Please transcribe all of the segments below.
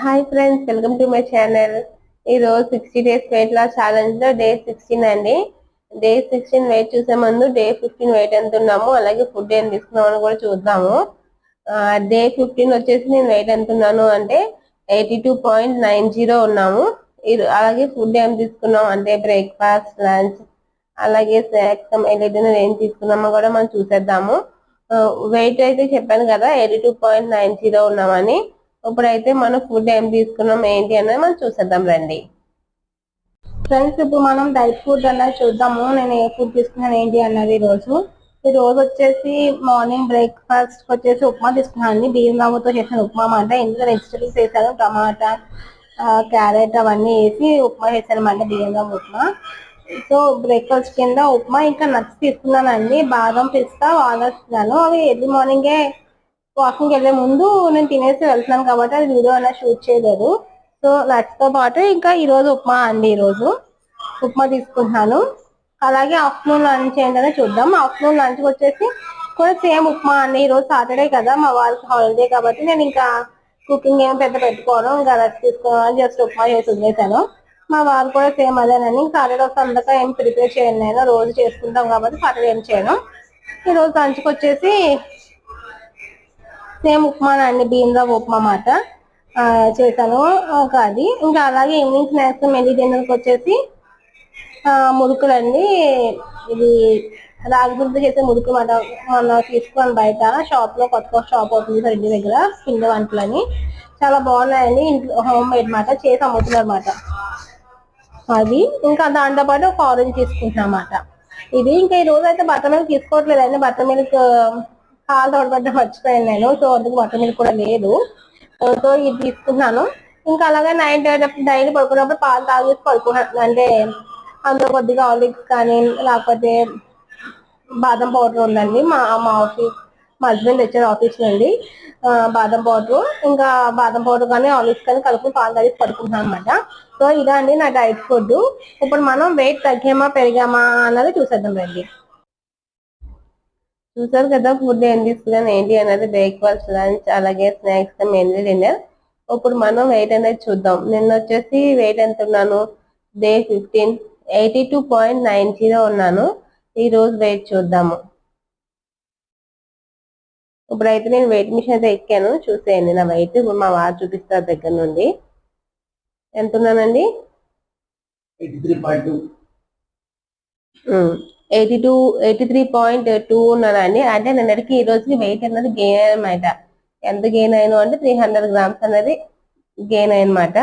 Hi friends welcome to my channel ఈ రోజు sixty days weight loss ఛాలెంజ్లో day sixteen అండి. డే సిక్స్టీన్ వెయిట్ చూసే ముందు డే ఫిఫ్టీన్ వెయిట్ ఎంత ఉన్నాము అలాగే ఫుడ్ ఏం తీసుకున్నామని కూడా చూద్దాము. డే ఫిఫ్టీన్ వచ్చేసి నేను వెయిట్ ఎంత ఉన్నాను అంటే eighty two point nine zero ఉన్నాము. అలాగే ఫుడ్ ఏం తీసుకున్నాం అంటే బ్రేక్ఫాస్ట్ లంచ్ అలాగే స్నాక్స్ ఎయిటీ డిన్నర్ ఏం తీసుకున్నామో కూడా మనం చూసేద్దాము. వెయిట్ అయితే చెప్పాను కదా eighty two point nine zero ఉన్నామని. ఇప్పుడైతే మనం ఫుడ్ ఏం తీసుకున్నాం ఏంటి అనేది మనం చూసేద్దాం రండి. ఫ్రెండ్స్ ఇప్పుడు మనం డైట్ ఫుడ్ అన్నది చూద్దాము. నేను ఏ ఫుడ్ తీసుకున్నాను ఏంటి అన్నది ఈరోజు. రోజు ఈ రోజు వచ్చేసి మార్నింగ్ బ్రేక్ఫాస్ట్ వచ్చేసి ఉప్మా తీసుకున్నాను అండి. బియ్యం రాముతో చేసిన ఉప్మా అన్నమాట ఇందులో వెజిటబుల్స్ వేసాను టమాటా క్యారెట్ అవన్నీ వేసి ఉప్మా చేశాను అన్నమాట బియ్యం రాము ఉప్మా. సో బ్రేక్ఫాస్ట్ కింద ఉప్మా ఇంకా నట్స్ తీసుకున్నానండి బాదం పిస్తా వాల్నట్స్ అవి ఎర్లీ మార్నింగే వాకింగ్ వెళ్ళే ముందు నేను తినేసి వెళ్తున్నాను కాబట్టి అది వీడియో అనేది షూట్ చేయలేదు. సో నట్స్తో పాటు ఇంకా ఈరోజు ఉప్మా అండి ఈ రోజు ఉప్మా తీసుకుంటున్నాను. అలాగే ఆఫ్టర్నూన్ లంచ్ ఏంటనే చూద్దాం. ఆఫ్టర్నూన్ లంచ్ వచ్చేసి కూడా సేమ్ ఉప్మా అండి. ఈ రోజు సాటర్డే కదా మా వారికి హాలిడే కాబట్టి నేను ఇంకా కుకింగ్ ఏం పెద్ద పెట్టుకోవడం ఇంకా రెస్ట్ తీసుకోవడం జస్ట్ ఉప్మా చేసి వదిలేసాను మా వారు కూడా సేమ్ అదేనండి. సాటర్డే వస్తే అంతగా ఏం ప్రిపేర్ చేయను నేను. రోజు చేసుకుంటాం కాబట్టి సాటర్డే ఏం చేయను. ఈరోజు లంచ్కి వచ్చేసి సేమ్ ఉప్మా అండి బియ్యం రవ్వ ఉప్మా మాట. చేశాను. ఒక అది ఇంకా అలాగే ఈవినింగ్ స్నాక్స్ మెల్లి డిన్నర్కి వచ్చేసి మురుకులండి. ఇది రాగి చేసే మురుకులు మాట. మొన్న తీసుకున్నాను బయట షాప్లో కొత్త షాప్ అవుతుంది సార్ ఇంటి దగ్గర పిండి వంటలని. చాలా బాగున్నాయండి. ఇంట్లో హోమ్ మేడ్ మాట. చేసి అమ్ముతున్నారు మాట. అది. ఇంకా దాంతో పాటు ఒక ఆరెంజ్ తీసుకుంటున్నాం అన్నమాట ఇది ఇంకా ఈ రోజు అయితే బట్టర్ మిల్క్ తీసుకోవట్లేదండి. బట్టర్ మిల్క్ కాలు తోడబడ్డ మర్చిపోయాను నేను. సో అందుకు మొత్తం మీద కూడా లేదు. సో ఇది తీసుకున్నాను. ఇంకా అలాగే నైట్ డైలీ పడుకున్నప్పుడు పాలు తాగేసి పడుకున్నాను. అంటే అందులో కొద్దిగా ఆలిక్స్ కానీ లేకపోతే బాదం పౌడర్ ఉందండి. మా మా ఆఫీస్ మా హస్బెండ్ తెచ్చారు ఆఫీస్ నుండి బాదం పౌడర్. ఇంకా బాదం పౌడర్ కానీ ఆలిక్స్ కానీ కలుపుకుని పాలు తాగేసి పడుకుంటున్నాను అనమాట సో ఇదా అండి నా డైట్ ఫుడ్ ఇప్పుడు మనం వెయిట్ తగ్గామా పెరిగామా అన్నది చూసేద్దాం రండి. చూసారు కదా ఫుడ్ ఏం తీసుకున్నాను ఏంటి అనేది బ్రేక్ఫాస్ట్ లంచ్ అలాగే స్నాక్స్ మెయిన్లీ డిన్నర్ ఇప్పుడు మనం వెయిట్ అనేది చూద్దాం. నిన్న వచ్చేసి వెయిట్ ఎంత ఉన్నాను? Day fifteen eighty two point nine zero ఉన్నాను. ఈ రోజు వెయిట్ చూద్దాము. ఇప్పుడైతే నేను వెయిట్ మిషన్ అయితే ఎక్కాను. చూసేయండి నా వెయిట్ ఇప్పుడు మా వారు చూపిస్తారు దగ్గర నుండి. ఎంత ఉన్నానండి? Eighty two eighty three point two ఉన్నానండి. అంటే నిన్నటికి ఈ రోజుకి వెయిట్ అనేది గెయిన్ అయ్యనమాట ఎంత గెయిన్ అయ్యాను అంటే త్రీ హండ్రెడ్ గ్రామ్స్ అనేది గెయిన్ అయ్యనమాట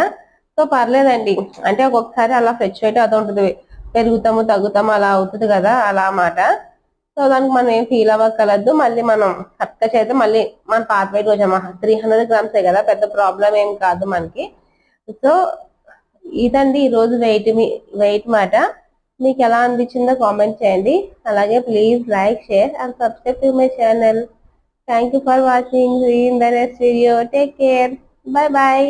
సో పర్లేదండి. అంటే ఒక్కొక్కసారి అలా ఫ్లక్చువేట్ అవుతూ ఉంటుంది. పెరుగుతాము తగ్గుతాము అలా అవుతుంది కదా అలా అన్నమాట. సో దానికి మనం ఏం ఫీల్ అవ్వకలద్దు మళ్ళీ మనం కరెక్ట్గా చేస్తే మళ్ళీ మన పాత వెయిట్ వచ్చాము? త్రీ హండ్రెడ్ గ్రామ్సే కదా పెద్ద ప్రాబ్లం ఏం కాదు మనకి. సో ఇదండి ఈ రోజు వెయిట్ వెయిట్ మాట. మీకు ఎలా అనిపించిందో కామెంట్ చేయండి. అలాగే please like share and subscribe to my channel thank you for watching in the next video take care bye bye